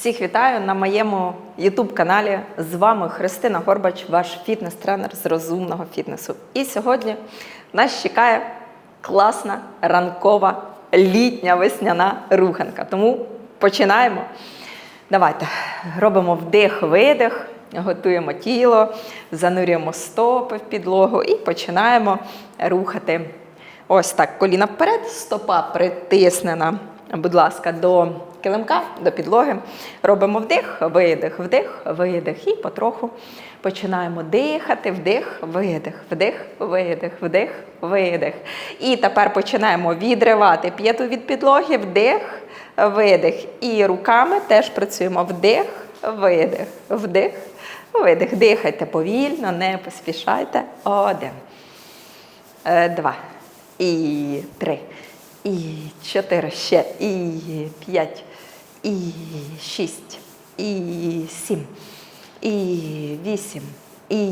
Всіх вітаю на моєму youtube каналі. З вами Христина Горбач, ваш фітнес-тренер з розумного фітнесу. І сьогодні нас чекає класна ранкова літня весняна руханка. Тому починаємо. Давайте робимо вдих-видих, готуємо тіло, занурюємо стопи в підлогу і починаємо рухати. Ось так, коліна вперед, стопа притиснена, будь ласка, до килимка, до підлоги. Робимо вдих, видих, вдих, видих. І потроху починаємо дихати, вдих, видих, вдих, видих, вдих, видих. І тепер починаємо відривати п'яту від підлоги, вдих, видих. І руками теж працюємо вдих, видих, вдих, видих. Дихайте повільно, не поспішайте. Один. Е, Два. І три. І чотири. Ще. І п'ять. І шість. І сім. І вісім. І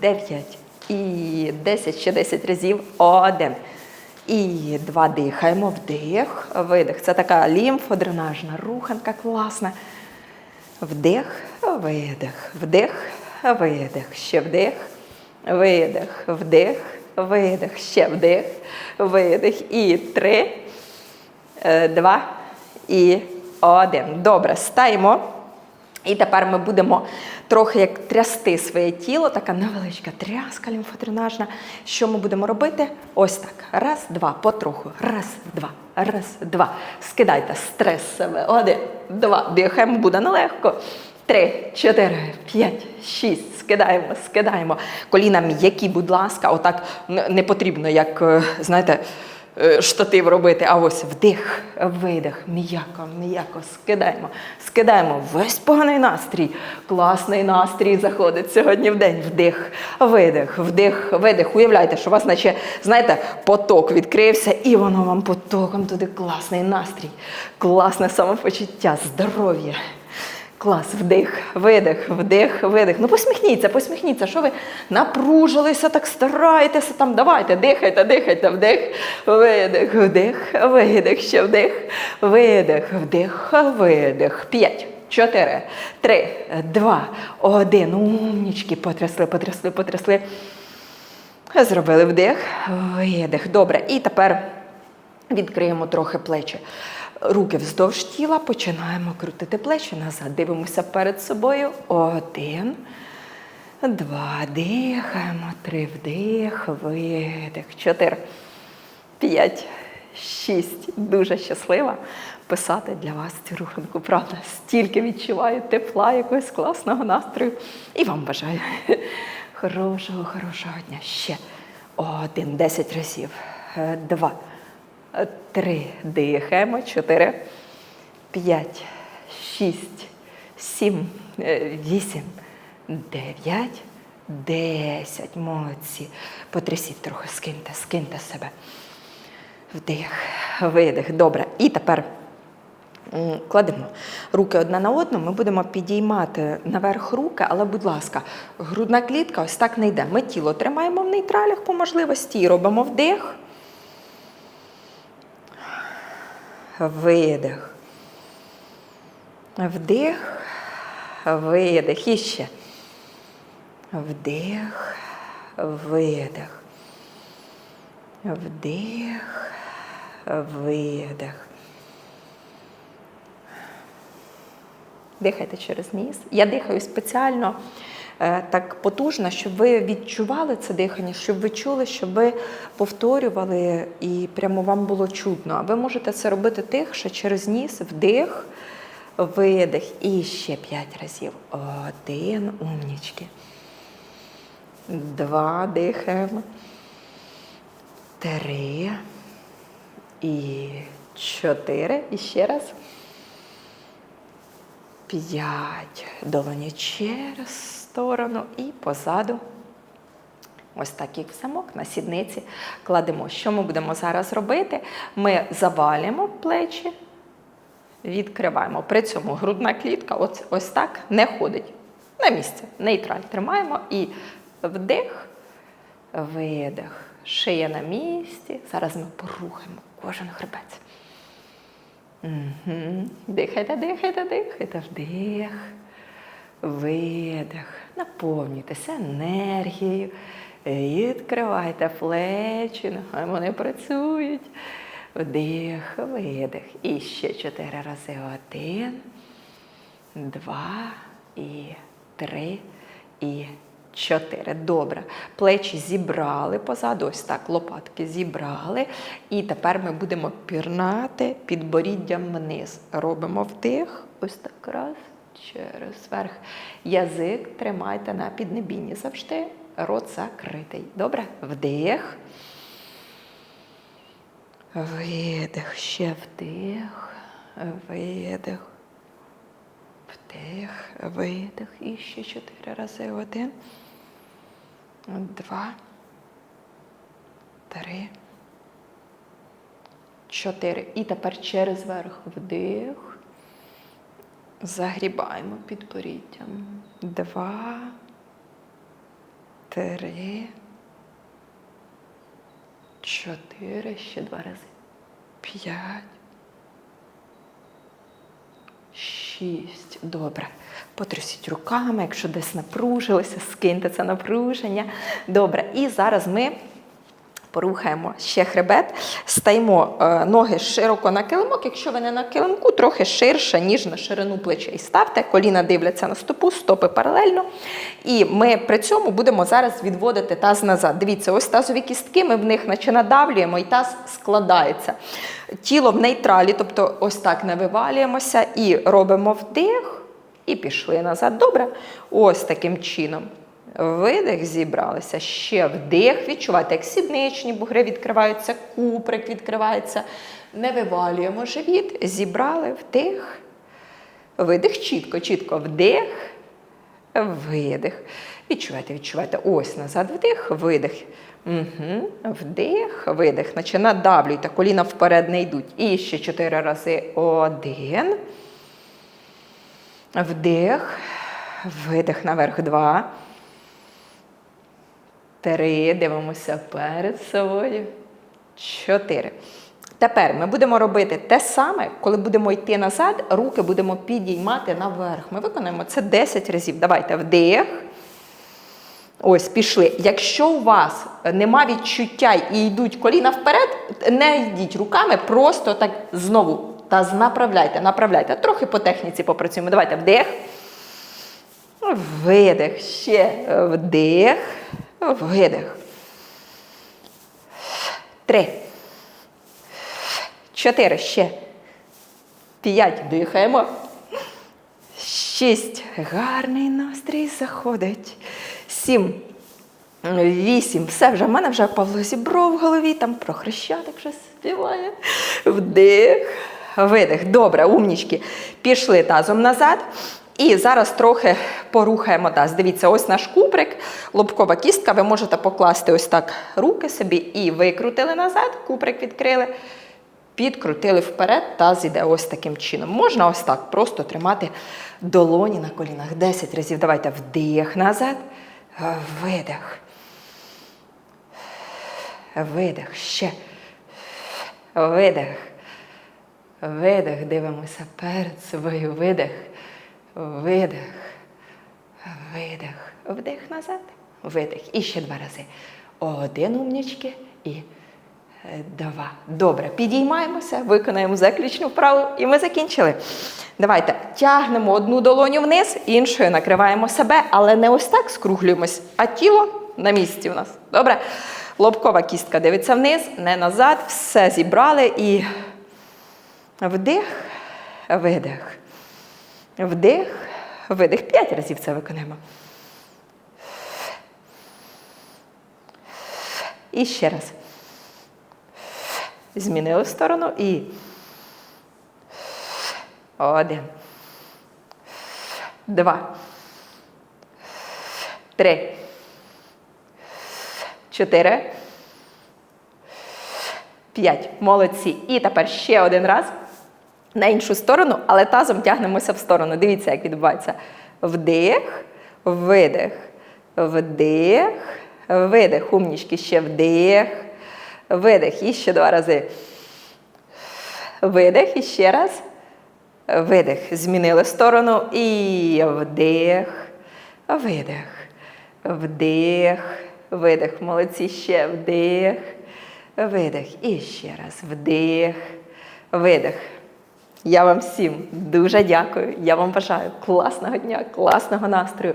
дев'ять. І десять. Ще десять разів. Один. І два дихаємо. Вдих, видих. Це така лімфодренажна руханка класна. Вдих, видих, вдих, видих, ще вдих, видих, вдих, видих, ще вдих, видих. І три, е, два і один. Добре, стаємо. І тепер ми будемо трохи як трясти своє тіло, така невеличка тряска лімфодренажна. Що ми будемо робити? Ось так. Раз, два, потроху. Раз, два, раз, два. Скидайте стрес себе. Один, два. Дихаємо, буде нелегко. Три, чотири, п'ять, шість. Скидаємо, скидаємо. Коліна м'які, будь ласка, отак не потрібно, як, е, знаєте, штатив робити, а ось вдих, видих, м'яко, м'яко, скидаємо, скидаємо весь поганий настрій. Класний настрій заходить сьогодні в день. Вдих, видих, вдих, видих. Уявляйте, що у вас, наче, знаєте, поток відкрився, і воно вам потоком туди класний настрій, класне самопочуття, здоров'я. Клас, вдих, видих, вдих, видих. Ну посміхніться, посміхніться. Що ви напружилися, так стараєтеся там. Давайте, дихайте, дихайте, вдих, видих, вдих, видих, ще вдих, видих, вдих, видих. П'ять, чотири, три, два, один. Умнічки, потрясли, потрясли, потрясли. Зробили вдих, видих. Добре. І тепер відкриємо трохи плечі. Руки вздовж тіла, починаємо крутити плечі назад. Дивимося перед собою. Один, два, дихаємо, три вдих, видих, чотири, п'ять, шість. Дуже щаслива писати для вас цю руханку. Правда, стільки відчуваю тепла, якогось класного настрою. І вам бажаю хорошого, хорошого дня. Ще один, десять разів. Два. Три. Дихаємо. Чотири. П'ять. Шість. Сім. е, Вісім. Дев'ять. Десять. Молодці. Потрясіть трохи, скиньте, скиньте себе. Вдих, видих. Добре. І тепер кладемо руки одна на одну. Ми будемо підіймати наверх руки, але, будь ласка, грудна клітка ось так не йде. Ми тіло тримаємо в нейтралях по можливості і робимо вдих. Видих. Вдих. Видих. І ще. Вдих. Видих. Вдих. Видих. Дихайте через ніс. Я дихаю спеціально так потужно, щоб ви відчували це дихання, щоб ви чули, щоб ви повторювали і прямо вам було чутно. А ви можете це робити тихше через ніс, вдих, видих. І ще п'ять разів. Один, умнічки. Два дихаємо. Три. І чотири. І ще раз. П'ять. Долоні через сторону і позаду. Ось так, замок на сідниці кладемо. Що ми будемо зараз робити? Ми завалюємо плечі, відкриваємо. При цьому грудна клітка ось, ось так не ходить. На місце. Нейтраль тримаємо і вдих, видих. Шия на місці. Зараз ми порухаємо кожен хребець. Угу. Дихайте, дихайте, дихайте. Вдих. Видих. Наповнюйтеся енергією. Відкривайте плечі, нехай вони працюють. Вдих, видих. І ще чотири рази. Один, два і три і чотири. Добре. Плечі зібрали позаду, ось так, лопатки зібрали. І тепер ми будемо пірнати підборіддям вниз. Робимо вдих, ось так раз, через верх. Язик тримайте на піднебінні завжди. Рот закритий. Добре? Вдих. Видих, ще вдих, видих. Вдих, видих. І ще чотири рази. Один, два, три, чотири. І тепер через верх вдих. Загрібаємо підборіддям. Два, три, чотири, ще два рази. П'ять. Шість. Добре. Потрусіть руками, якщо десь напружилися, скиньте це напруження. Добре. І зараз ми порухаємо ще хребет, стаємо е, ноги широко на килимок. Якщо ви не на килимку, трохи ширше, ніж на ширину плечей. Ставте, коліна дивляться на стопу, стопи паралельно. І ми при цьому будемо зараз відводити таз назад. Дивіться, ось тазові кістки, ми в них наче надавлюємо, і таз складається. Тіло в нейтралі, тобто ось так не вивалюємося і робимо вдих, і пішли назад. Добре? Ось таким чином. Видих зібралися. Ще вдих. Відчувайте, як сідничні бугри відкриваються, куприк відкривається. Не вивалюємо живіт. Зібрали вдих. Видих чітко, чітко вдих. Видих. Відчувайте, відчувайте. Ось назад вдих, видих. Угу. Вдих, видих. Наче надавлюйте, коліна вперед не йдуть. І ще чотири рази. Один. Вдих. Видих наверх. Два. Три. Дивимося перед собою. Чотири. Тепер ми будемо робити те саме, коли будемо йти назад, руки будемо підіймати наверх. Ми виконуємо це 10 разів. Давайте вдих. Ось, пішли. Якщо у вас нема відчуття і йдуть коліна вперед, не йдіть руками, просто так знову та направляйте, направляйте. Трохи по техніці попрацюємо. Давайте вдих. Видих. Ще вдих. Видих. Три. Чотири. Ще. П'ять. Дихаємо. Шість. Гарний настрій заходить. Сім. Вісім. Все вже в мене вже Павло зібров в голові, там про хрещатик вже співає. Вдих. Видих. Добре, умнічки. Пішли тазом назад. І зараз трохи порухаємо таз. Дивіться, ось наш куприк, лобкова кістка. Ви можете покласти ось так руки собі і викрутили назад, куприк відкрили, підкрутили вперед, таз іде ось таким чином. Можна ось так просто тримати долоні на колінах. 10 разів. Давайте вдих назад, видих. Видих. Ще. Видих. Видих. Дивимося перед собою. Видих. Видих. Видих. Вдих назад. Видих. І ще два рази. Один умнічки і два. Добре. Підіймаємося, виконаємо заключну вправу і ми закінчили. Давайте тягнемо одну долоню вниз, іншою накриваємо себе, але не ось так скруглюємось, а тіло на місці у нас. Добре? Лобкова кістка дивиться вниз, не назад. Все зібрали і вдих, видих. Вдих, видих. П'ять разів це виконуємо. І ще раз. Змінили сторону і. Один. Два. Три. Чотири. П'ять. Молодці. І тепер ще один раз на іншу сторону, але тазом тягнемося в сторону. Дивіться, як відбувається. Вдих, видих, вдих, видих. Умнічки ще вдих, видих. І ще два рази. Видих і ще раз. Видих. Змінили сторону. І вдих. Видих. Вдих. Видих. Молодці. Ще вдих. Видих. І ще раз. Вдих. Видих. Я вам всім дуже дякую. Я вам бажаю класного дня, класного настрою.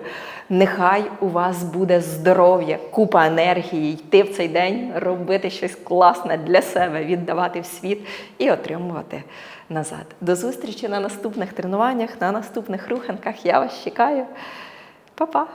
Нехай у вас буде здоров'я, купа енергії, йти в цей день, робити щось класне для себе, віддавати в світ і отримувати назад. До зустрічі на наступних тренуваннях, на наступних руханках. Я вас чекаю. Па-па!